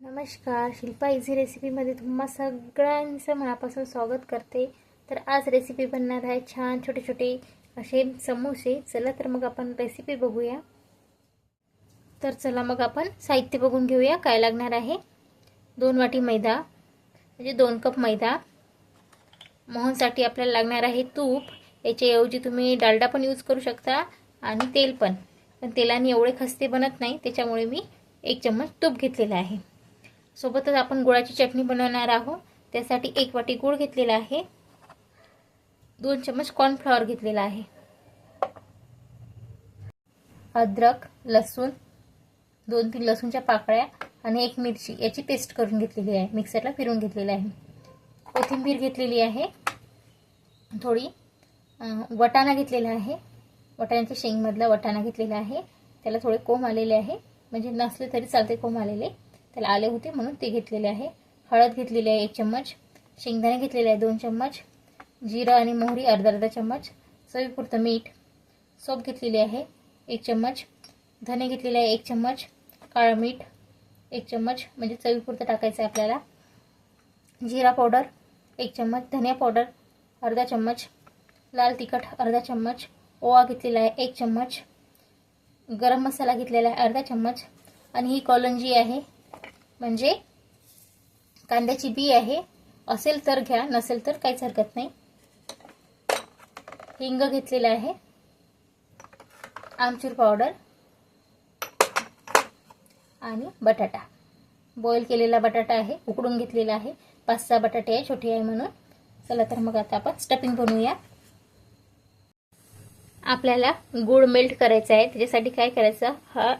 नमस्कार शिल्पा इझी रेसिपीमध्ये तुम्हा सगळ्यांचं मनापासून स्वागत करते. तर आज रेसिपी बनणार आहे छान छोटे छोटे असे समोसे. चला तर मग आपण रेसिपी बघूया. तर चला मग आपण साहित्य बघून घेऊया काय लागणार आहे. दोन वाटी मैदा म्हणजे दोन कप मैदा. मोहनसाठी आपल्याला लागणार आहे तूप. याच्याऐवजी तुम्ही डालडा पण यूज करू शकता आणि तेल पण. पण तेलाने एवढे खस्ते बनत नाही त्याच्यामुळे मी एक चम्मच तूप घेतलेला आहे. सोबतच आपण गुळाची चटणी बनवणार आहोत. त्यासाठी एक वाटी गूळ घेतलेला आहे. दोन चम्मच कॉर्नफ्लॉवर घेतलेला आहे. अद्रक लसूण दोन तीन लसूणच्या पाकळ्या आणि एक मिरची याची पेस्ट करून घेतलेली आहे. मिक्सरला फिरून घेतलेली आहे. कोथिंबीर घेतलेली आहे. थोडी वटाणा घेतलेला आहे. वटाण्याच्या शेंगमधला वटाणा घेतलेला आहे. त्याला थोडे कोंब आलेले आहे. म्हणजे नसले तरी चालते कोंब आलेले. त्याला आले होते म्हणून ते घेतलेले आहे. हळद घेतलेली आहे एक चम्मच शेंगदाणे घेतलेले आहे दोन चम्मच जिरा आणि मोहरी अर्धा अर्धा चम्मच चवीपुरतं मीठ सोप घेतलेली आहे एक चम्मच धने घेतलेले आहे एक चम्मच काळं मीठ एक चम्मच म्हणजे चवीपुरतं टाकायचं आहे आपल्याला. जिरा पावडर एक चम्मच धनिया पावडर अर्धा चम्मच लाल तिखट अर्धा चम्मच ओवा घेतलेला आहे एक चम्मच गरम मसाला घेतलेला आहे अर्धा चम्मच आणि ही कॉलंजी आहे म्हणजे कांद्याची बी आहे. असेल तर घ्या नसेल तर काहीच हरकत नाही. हिंग घेतलेलं आहे. आमचूर पावडर आणि बटाटा. बॉईल केलेला बटाटा आहे उकडून घेतलेला आहे. पाच सहा बटाटे आहे छोटे आहे म्हणून. चला तर मग आता आपण स्टफिंग बनवूया. आपल्याला गूळ मेल्ट करायचा आहे. त्याच्यासाठी काय करायचं? हा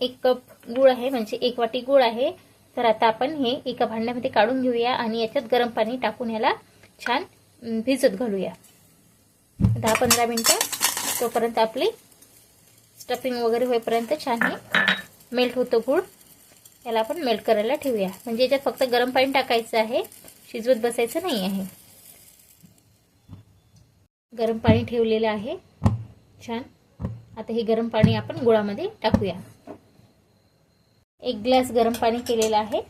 एक कप गूळ आहे म्हणजे एक वाटी गूळ आहे. तर आता आपण हे एका भांड्यामध्ये काढून घेऊया आणि याच्यात गरम पाणी टाकून याला छान भिजत घालूया. दहा पंधरा मिनटं. तोपर्यंत आपली स्टफिंग वगैरे होईपर्यंत छान हे मेल्ट होतो गूळ. याला आपण मेल्ट करायला ठेवूया. म्हणजे याच्यात फक्त गरम पाणी टाकायचं आहे. शिजवत बसायचं नाही आहे. गरम पाणी ठेवलेलं आहे. छान. आता हे गरम पाणी आपण गुळामध्ये टाकूया. एक ग्लास गरम पाणी केलेलं आहे.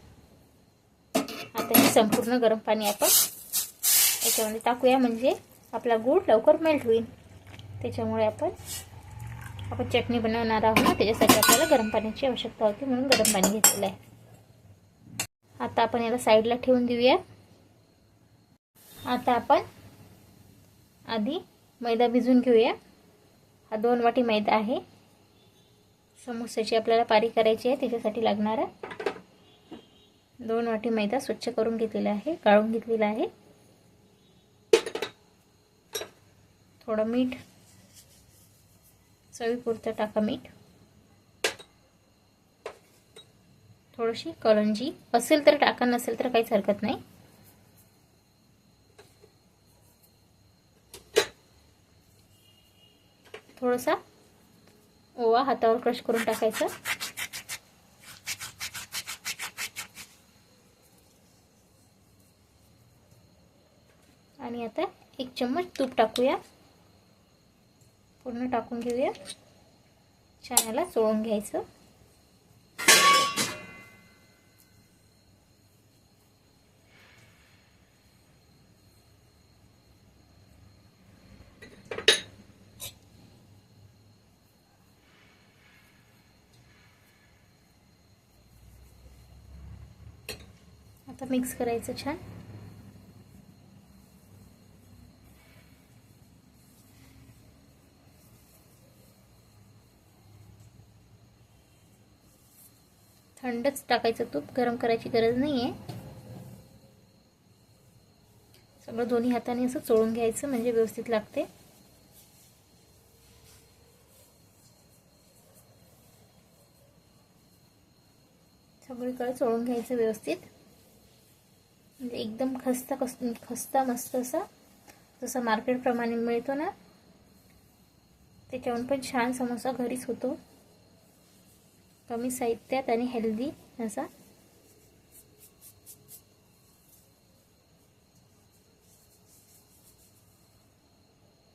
आता हे संपूर्ण गरम पाणी आपण याच्यामध्ये टाकूया म्हणजे आपला गूळ लवकर मेल्ट होईल. त्याच्यामुळे आपण आपण चटणी बनवणार आहोत. ना त्याच्यासाठी आपल्याला गरम पाण्याची आवश्यकता होती म्हणून गरम पाणी घेतलेलं आहे. आता आपण याला साईडला ठेवून देऊया. आता आपण आधी मैदा भिजून घेऊया. हा दोन वाटी मैदा आहे. समोस्याची आपल्याला पारी करायची आहे त्याच्यासाठी लागणारा दोन वाटी मैदा स्वच्छ करून घेतलेला आहे गाळून घेतलेला आहे. थोडं मीठ चवीपुरतं टाका मीठ. थोडीशी कलंजी असेल तर टाका नसेल तर काहीच हरकत नाही. थोडासा ओवा हातावर क्रश करून टाकायचा. आणि आता एक चम्मच तूप टाकूया. पूर्ण टाकून घेऊया. छान याला चोळून घ्यायचं. आता मिक्स करायचं छान. थंडच टाकायचं तूप गरम करायची गरज नाही आहे सगळं दोन्ही हाताने असं चोळून घ्यायचं म्हणजे व्यवस्थित लागते. सगळीकडे चोळून घ्यायचं व्यवस्थित. म्हणजे एकदम खस्ता कस खस्ता मस्त असा जसा मार्केटप्रमाणे मिळतो ना त्याच्याहून पण छान समोसा घरीच होतो. कमी साहित्यात आणि हेल्दी असा.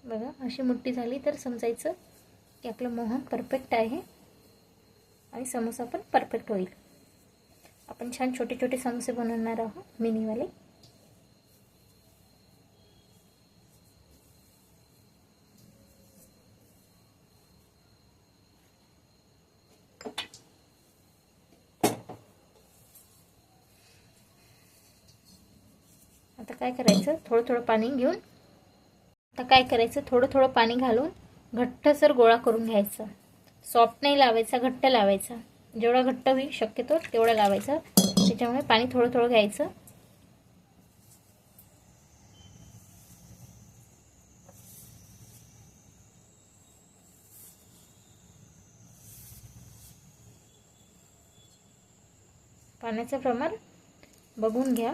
बघा अशी मोठी झाली तर समजायचं की आपलं मोहन परफेक्ट आहे आणि समोसा पण परफेक्ट होईल. आपण छान छोटे छोटे समोसे बनवणार आहोत मिनीवाले. आता काय करायचं? थोडं थोडं पाणी घेऊन आता काय करायचं? थोडं थोडं पाणी घालून घट्टसर गोळा करून घ्यायचं. सॉफ्ट नाही लावायचा घट्ट लावायचा. जेवढा घट्ट होईल शक्यतो तेवढा लावायचा. त्याच्यामुळे पाणी थोडं थोडं घ्यायचं. पाण्याचं प्रमाण बघून घ्या.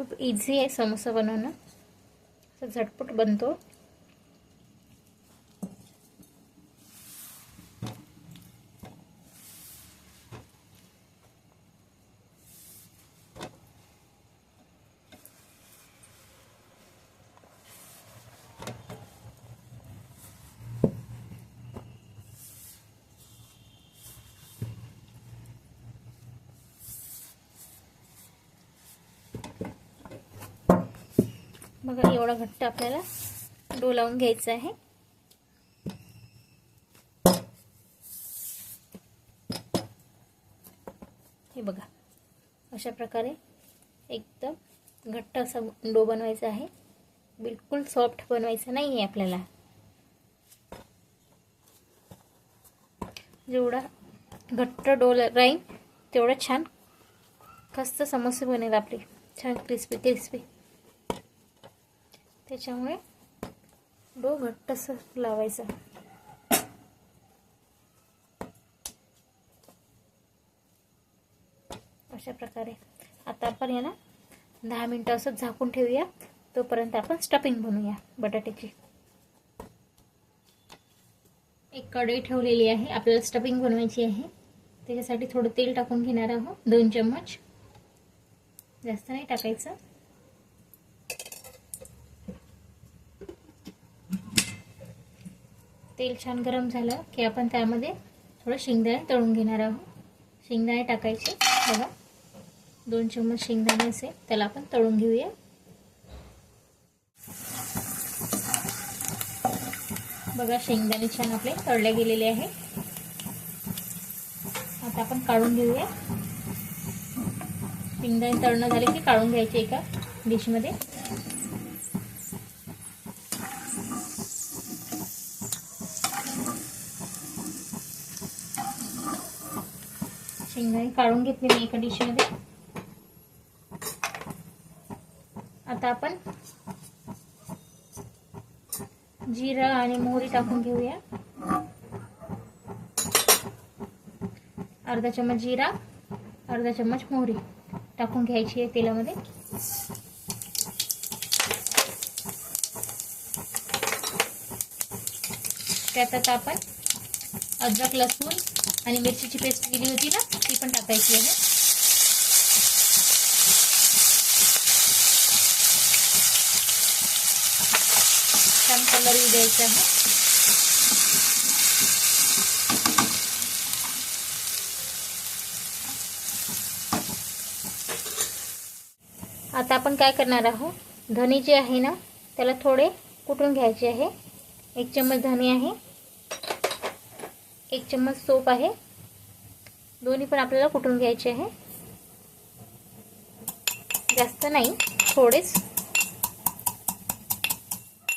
खूप इझी आहे समोसा बनवणं. असं झटपट बनतो. बघा एवढा घट्ट आपल्याला डो लावून घ्यायचा आहे. हे बघा अशा प्रकारे एकदम घट्ट असा डो बनवायचा आहे. बिलकुल सॉफ्ट बनवायचा नाही आहे आपल्याला. जेवढा घट्ट डो राहील तेवढं छान खस्त समोसे बनेल आपले. छान क्रिस्पी क्रिस्पी त्याच्यामुळे डो घट्टसं लावायचा. अशा प्रकारे. आता आपण याला दहा मिनटं असं झाकून ठेवूया. तोपर्यंत आपण स्टफिंग बनवूया बटाट्याची. एक कढई ठेवलेली आहे. आपल्याला स्टफिंग बनवायची आहे. त्याच्यासाठी थोडं तेल टाकून घेणार आहोत. दोन चम्मच. जास्त नाही टाकायचं. तेल छान गरम झालं की आपण त्यामध्ये थोडं शेंगदाणे तळून घेणार आहोत. शेंगदाणे टाकायचे. बघा दोन चम्मच शेंगदाणे असेल त्याला आपण तळून घेऊया. बघा शेंगदाणे छान आपले तळले गेलेले आहे. आता आपण काढून घेऊया. शेंगदाणे तळणं झाले की काढून घ्यायचे एका डिशमध्ये शेंगदाणे काढून घेतले मी एका डिशमध्ये आता आपण जिरा आणि मोहरी टाकून घेऊया. अर्धा चम्मच जिरा अर्धा चम्मच मोहरी टाकून घ्यायची आहे तेलामध्ये. त्यात आता आपण अद्रक लसूण आणि मिरचीची पेस्ट केली होती ना? ती पण टाकायची आहे. छान कलर द्यायचा आहे. आता आपण काय करणार आहोत? धने जे आहे ना त्याला थोडे कुटून घ्यायचे आहे. एक चम्मच धने आहे. एक चम्मच सोप आहे. दोन्ही पण आपल्याला कुटून घ्यायचे आहे? जास्त नाही थोडेच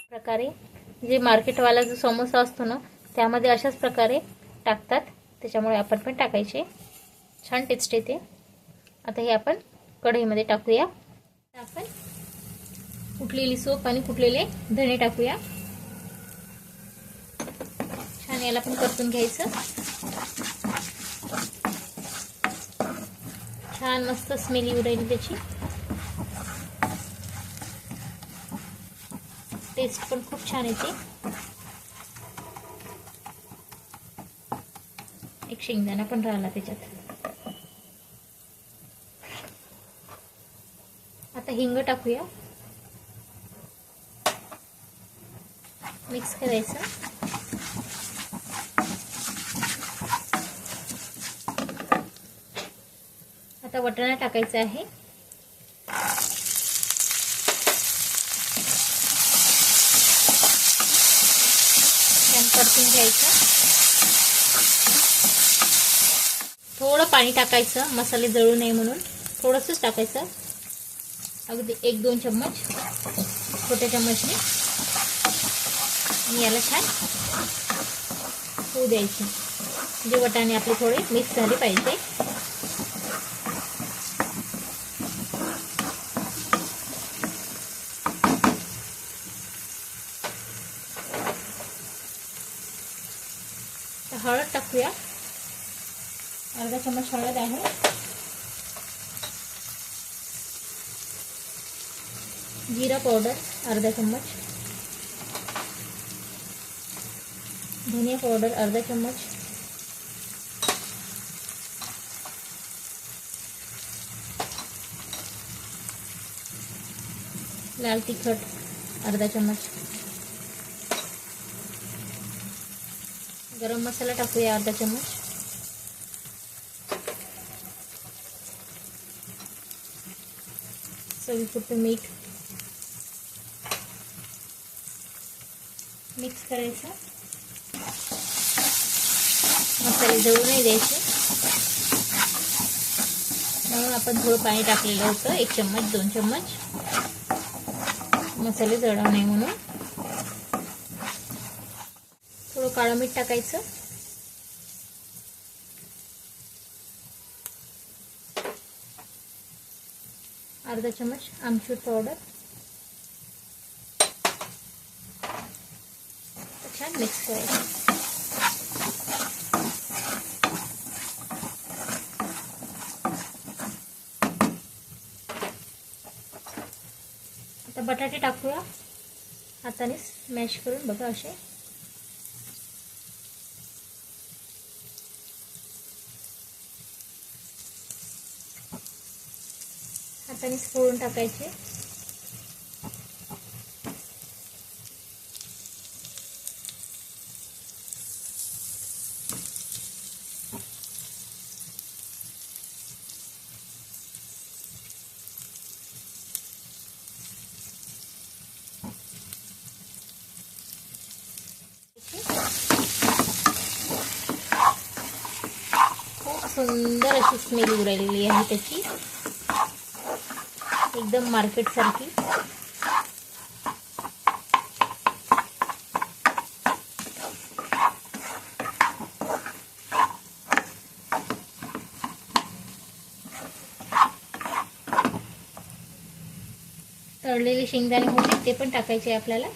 प्रकारे जे मार्केटवाला जो समोसा असतो ना त्यामध्ये अशाच प्रकारे टाकतात. त्याच्यामुळे आपण पण टाकायचे. छान टेस्ट येते. आता हे आपण कढईमध्ये टाकूया. आपण कुटलेली सोप आणि कुटलेले धणे टाकूया. छान याला पण परतून घ्यायचं. छान मस्त स्मेल येऊ राहील त्याची. टेस्ट पण खूप छान येते. एक शेंगदाणा पण राहिला त्याच्यात. आता हिंग टाकूया. मिक्स करायचं. आता वटाणा टाकायचा आहे. परतून घ्यायचं. थोडं पाणी टाकायचं मसाले जळू नये म्हणून. थोडंसंच टाकायचं. अगदी एक दोन चम्मच छोट्या चम्मचने आणि याला छान होऊ द्यायचे. जे म्हणजे वटाणे आपले थोडे मिक्स झाले पाहिजे. हळद टाकूया अर्धा चम्मच हळद आहे जिरा पावडर अर्धा चम्मच। धनिया पावडर अर्धा चम्मच। लाल तिखट अर्धा चम्मच। गरम मसाला टाकूया अर्धा चम्मच चवीपुरतं मीठ. मिक्स करायचं. मसाले जळू नाही द्यायचे. म्हणून आपण थोडं पाणी टाकलेलं होतं. एक चम्मच दोन चम्मच. मसाले जळवणे म्हणून थोडं काळं मीठ टाकायचं. अर्धा चमच आमचूर पावडर छान मिक्स करायचं. आता बटाटे टाकूया. हाताने स्मॅश करून बघा असे. हातानेच फोडून टाकायचे. खूप सुंदर अशी स्मेल उरलेली आहे त्याची. एकदम मार्केट सारखी. तळलेले शेंगदाणे होते ते पण टाकायचे आपल्याला.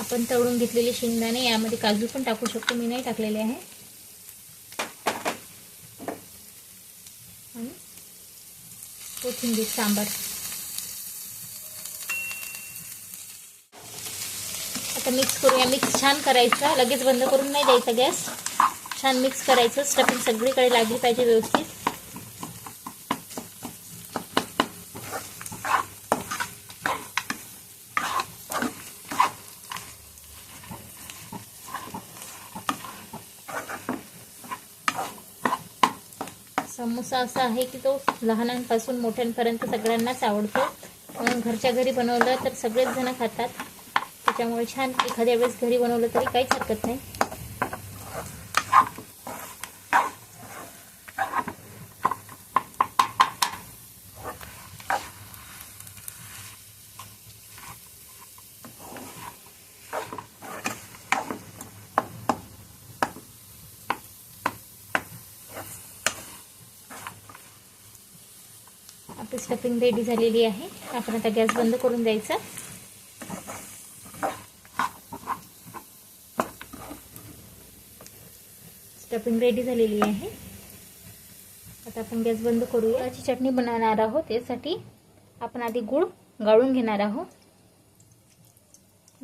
आपण तळून घेतलेले शेंगदाणे यामध्ये काजू पण टाकू शकतो मी नाही टाकलेले आहे. आणि कोथिंबीर सांबार. आता मिक्स करूया. मिक्स छान करायचं. लगेच बंद करून नाही द्यायचा गॅस. छान मिक्स करायचं. स्टफिंग सगळीकडे लागली पाहिजे व्यवस्थित. समोसा असा आहे की तो लहानांपासून मोठ्यांपर्यंत सगळ्यांनाच आवडतो. म्हणून घरच्या घरी बनवलं तर सगळेच जण खातात. त्याच्यामुळे छान एखाद्या वेळेस घरी बनवलं तरी काहीच हरकत नाही. टॉपिंग रेडी झालेली आहे. आपण आता गॅस बंद करून द्यायचा. स्टफिंग रेडी झालेली आहे. आता आपण गॅस बंद करूया. याची चटणी बनवणार आहोत. यासाठी आपण आधी गूळ गाळून घेणार आहोत.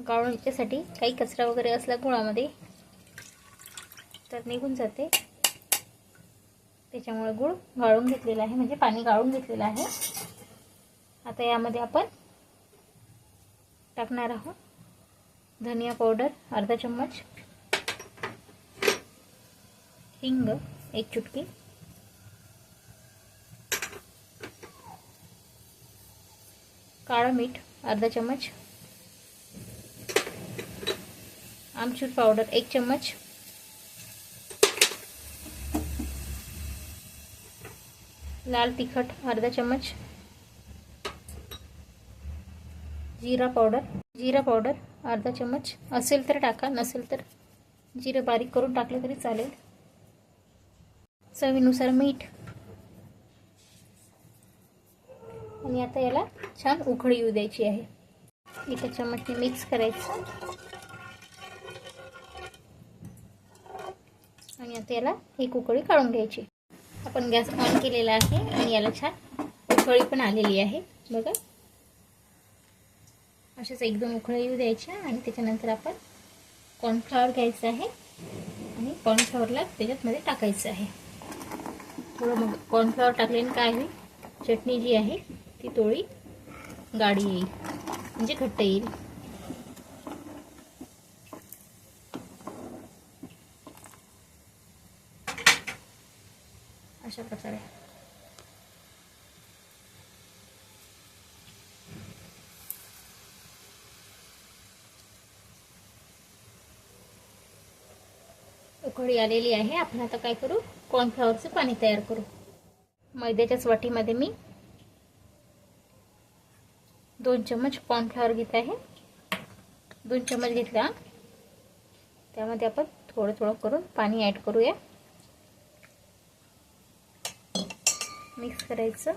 गाळून याच्यासाठी काही कचरा वगैरे असला गुळामध्ये तर निघून जाते. त्याच्यामुळे गूळ गाळून घेतलेला आहे. म्हणजे पाणी गाळून घेतलेलं आहे. आता यामध्ये आपण टाकणार आहोत धनिया पावडर अर्धा चम्मच. हिंग एक चुटकी. काळं मीठ अर्धा चम्मच. आमचूर पावडर एक चम्मच. लाल तिखट अर्धा चम्मच. जिरा पावडर जिरा पावडर अर्धा चम्मच. असेल तर टाका नसेल तर जिरं बारीक करून टाकलं तरी चालेल. चवीनुसार मीठ. आणि आता याला छान उकळी येऊ द्यायची आहे. एका चम्मचने मिक्स करायचं. आणि आता याला एक उकळी काढून घ्यायची. आपण गॅस ऑन केलेला आहे आणि याला छान उकळी पण आलेली आहे. बघा. अशाच एक दोन उकळी येऊ द्यायच्या आणि त्याच्यानंतर आपण कॉर्नफ्लॉवर घ्यायचं आहे. आणि कॉर्नफ्लॉवरला त्याच्यातमध्ये टाकायचं आहे. थोडं मग कॉर्नफ्लॉवर टाकल्याने काय होईल चटणी जी आहे ती थोडी गाडी येईल. म्हणजे घट्ट येईल. अशा प्रकारे. उकळी आलेली आहे. आपण आता काय करू? कॉर्नफ्लॉवरचं पाणी तयार करू. मैद्याच्याच वाटीमध्ये मी दोन चम्मच कॉर्नफ्लॉवर घेत आहे. दोन चम्मच घेतला. त्यामध्ये आपण थोडं थोडं करून पाणी ॲड करूया. मिक्स करायचं.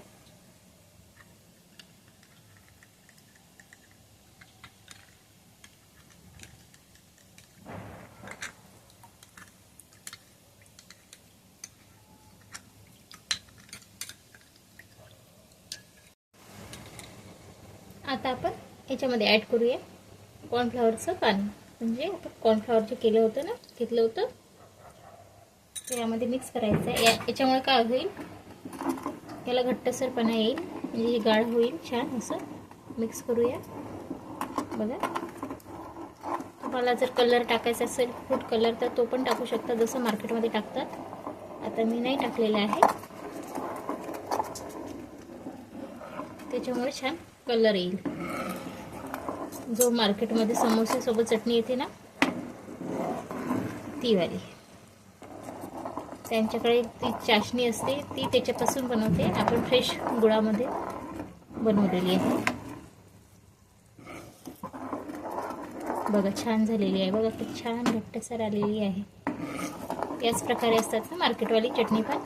आता आपण याच्यामध्ये ॲड करूया. कॉर्नफ्लॉवरचं पाणी म्हणजे आपण कॉर्नफ्लॉवर जे केलं होतं ना घेतलं होतं. ते यामध्ये मिक्स करायचं आहे. या याच्यामुळे काय होईल? याला घट्टसरपणा येईल. म्हणजे हे गाळ होईल. छान असं मिक्स करूया. बघा. तुम्हाला जर कलर टाकायचा असेल फूड कलर तर तो पण टाकू शकता. जसं मार्केटमध्ये टाकतात. आता मी नाही टाकलेला आहे. त्याच्यामुळे छान कलर येईल. जो मार्केटमध्ये समोसेसोबत चटणी येते ना ती वाली. त्यांच्याकडे ती चाशणी असते ती त्याच्यापासून बनवते. आपण फ्रेश गुळामध्ये बनवलेली आहे. बघा छान झालेली आहे. बघा खूप छान घट्टसर आलेली आहे. याच प्रकारे असतात ना मार्केटवाली चटणी पण.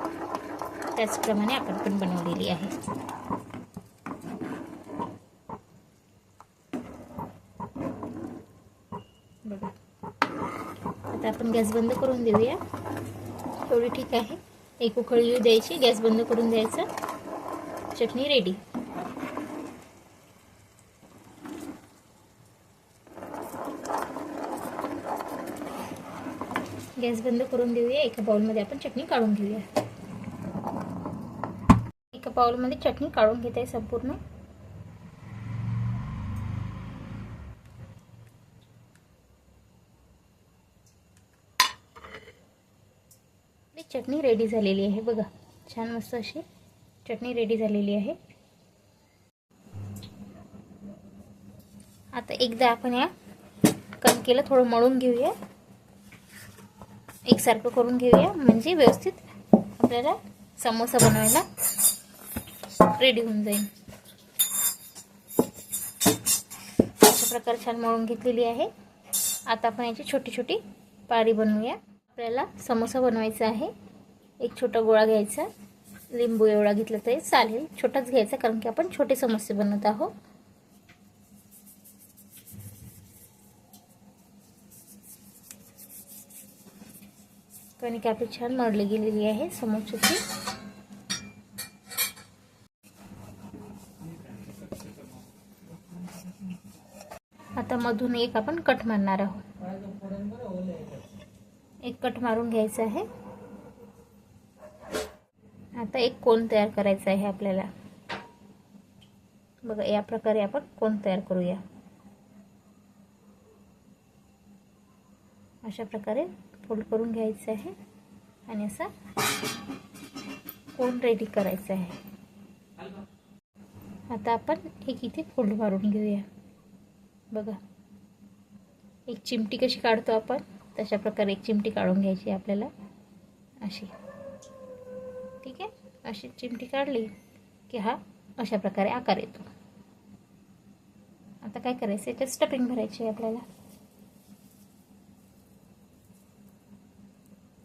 त्याचप्रमाणे आपण पण बनवलेली आहे बघा आता आपण गॅस बंद करून देऊया. थोडी ठीक आहे. एक उकळी येऊ द्यायची गॅस बंद करून द्यायचा. चटणी रेडी गॅस बंद करून देऊया. एका बाउलमध्ये आपण चटणी काढून घेऊया. एका बाउलमध्ये चटणी काढून घेत आहे संपूर्ण आपली चटणी रेडी झालेली आहे. बघा छान मस्त अशी चटणी रेडी झालेली आहे. आता एकदा आपण या कणकेला थोडं मळून घेऊया. एकसारखं करून घेऊया. म्हणजे व्यवस्थित आपल्याला समोसा बनवायला रेडी होऊन जाईल. अशा प्रकारे छान मळून घेतलेली आहे. आता आपण याची छोटी छोटी पारी बनवूया. आपल्याला समोसा बनवायचा आहे. एक छोटा गोळा घ्यायचा. लिंबू एवढा घेतला तरी चालेल. छोटाच घ्यायचा कारण की आपण छोटे समोसे बनवत आहोत. कणिक आपली छान मळली गेलेली आहे समोसाची. आता मधून एक आपण कट मारणार आहोत. एक कट मारून घ्यायचा आहे. आता एक कोण तयार करायचा आहे आपल्याला? बघा या प्रकारे आपण कोण तयार करूया? अशा प्रकारे फोल्ड करून घ्यायचं आहे आणि असा कोण रेडी करायचा आहे? आता आपण एक इथे फोल्ड मारून घेऊया. बघा एक चिमटी कशी काढतो आपण? तशा प्रकारे एक चिमटी काढून घ्यायची आपल्याला. अशी. अशी चिमटी काढली की हा अशा प्रकारे आकार येतो. आता काय करायचं? याच्यात स्टफिंग भरायची आहे आपल्याला.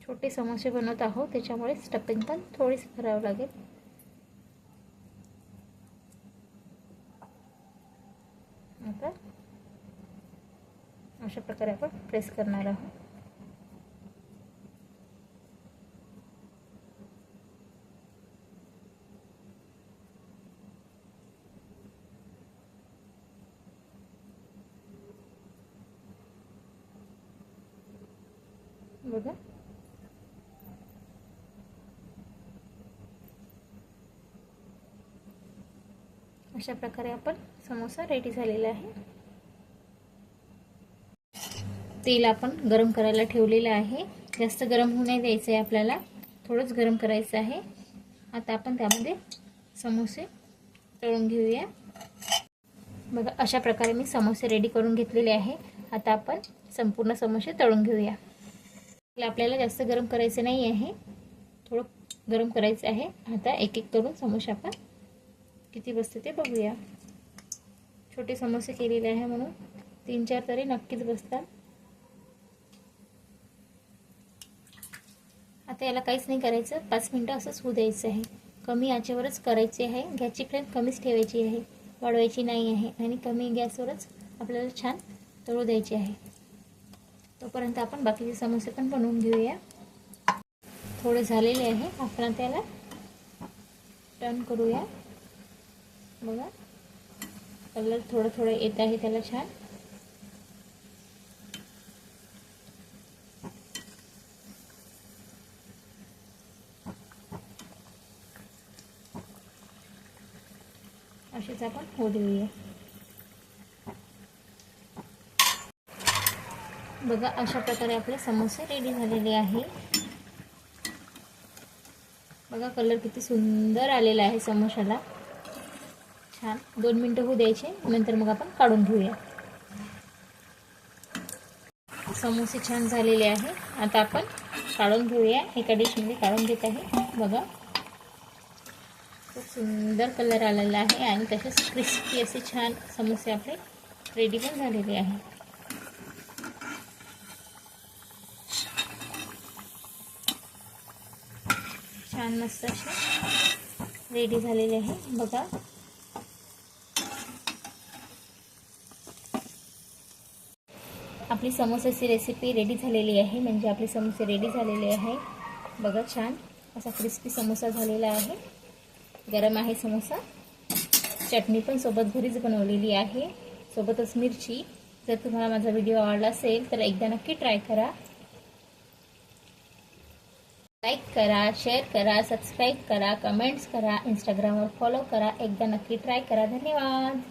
छोटे समोसे बनवत आहोत त्याच्यामुळे स्टफिंग पण थोडीच भरावं लागेल. आता अशा प्रकारे आपण प्रेस करणार आहोत. बघा. अशा प्रकारे आपण समोसा रेडी झालेला आहे. तेल आपण गरम करायला ठेवलेलं आहे. जास्त गरम होऊ नाही द्यायचं आहे आपल्याला. थोडंच गरम करायचं आहे. आता आपण त्यामध्ये समोसे तळून घेऊया. बघा अशा प्रकारे मी समोसे रेडी करून घेतलेले आहे. आता आपण संपूर्ण समोसे तळून घेऊया. आपल्याला जास्त गरम करायचं नाही आहे. थोडं गरम करायचं आहे. आता एक एक करून समोसे आपण किती बसते ते बघूया. छोटे समोसे केलेले आहे म्हणून तीन चार तरी नक्कीच बसतात. आता याला काहीच नाही करायचं. पाच मिनटं असंच होऊ द्यायचं आहे. कमी आचेवरच करायचे आहे. गॅसची फ्लेम कमीच ठेवायची आहे. वाढवायची नाही आहे. आणि कमी गॅसवरच आपल्याला छान तळू द्यायची आहे. तोपर्यंत आपण बाकीचे समोसे पण बनवून घेऊया. थोडे झालेले आहे. आपण त्याला टर्न करूया. बघा. कलर थोडं थोडं येत आहे त्याला छान. असेच आपण होऊ देऊया बघा अशा प्रकारे आपले समोसे रेडी झालेले आहे. बघा कलर किती सुंदर आलेला आहे समोशाला. छान. दोन मिनटं होऊ द्यायचे नंतर मग आपण काढून घेऊया. समोसे छान झालेले आहे. आता आपण काढून घेऊया. एका डिशमध्ये काढून घेत आहे. बघा. खूप सुंदर कलर आलेला आहे आणि तसेच क्रिस्पी असे छान समोसे आपले रेडी पण झालेले आहे. छान मस्त असे रेडी झालेले आहे. बघा. आपली समोसाची रेसिपी रेडी झालेली आहे. म्हणजे आपले समोसे रेडी झालेले आहे. बघा छान. असा क्रिस्पी समोसा झालेला आहे. गरम आहे समोसा. चटणी पण सोबत घरीच बनवलेली आहे. सोबतच मिरची. जर तुम्हाला माझा व्हिडिओ आवडला असेल तर एकदा नक्की ट्राय करा. करा शेअर करा सबस्क्राईब करा कमेंट्स करा इंस्टाग्रामवर फॉलो करा. एकदा नक्की ट्राय करा. धन्यवाद.